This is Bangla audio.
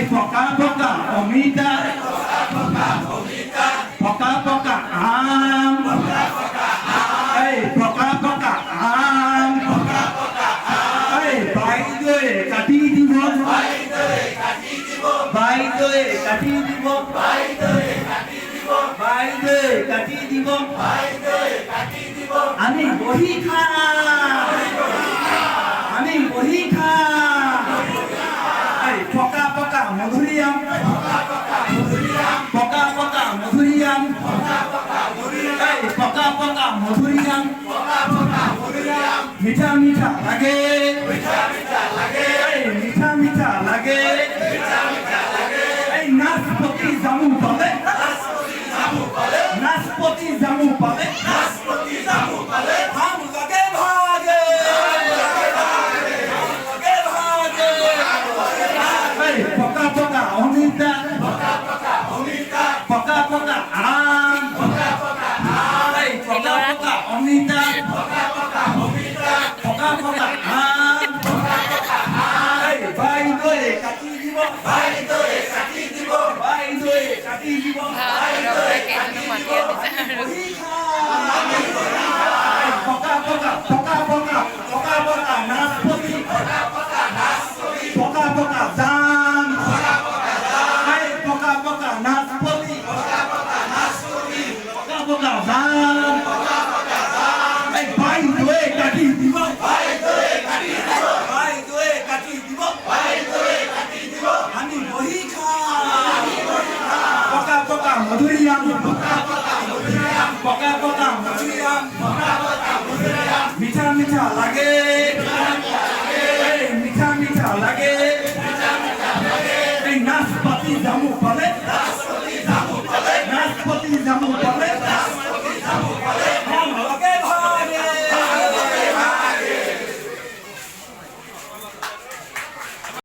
পকা আমি বহি খা মধুরিয়াম। পকা পকা মধুরিয়াম। পকা পকা মধুরিয়াম। মিঠা মিঠা লাগে। এই মিঠা মিঠা লাগে। এই নাচপতি জামু পালে নাচপতি জামু পালে পকা পকা আম এই পকা পকা অমিতা পকা পকা আম এই ভাই দয়ে কাটি দিব ভাই দয়ে কাটি দিব ভাই দয়ে কাটি দিব ভাই দয়ে কাটি দিব মধুরিয়াম পকা পকা মধুরিয়াম, মিঠা মিঠা লাগে, মিঠা মিঠা লাগে, এই নাচপাতি জামু পালে নাশপাতি জামু পালে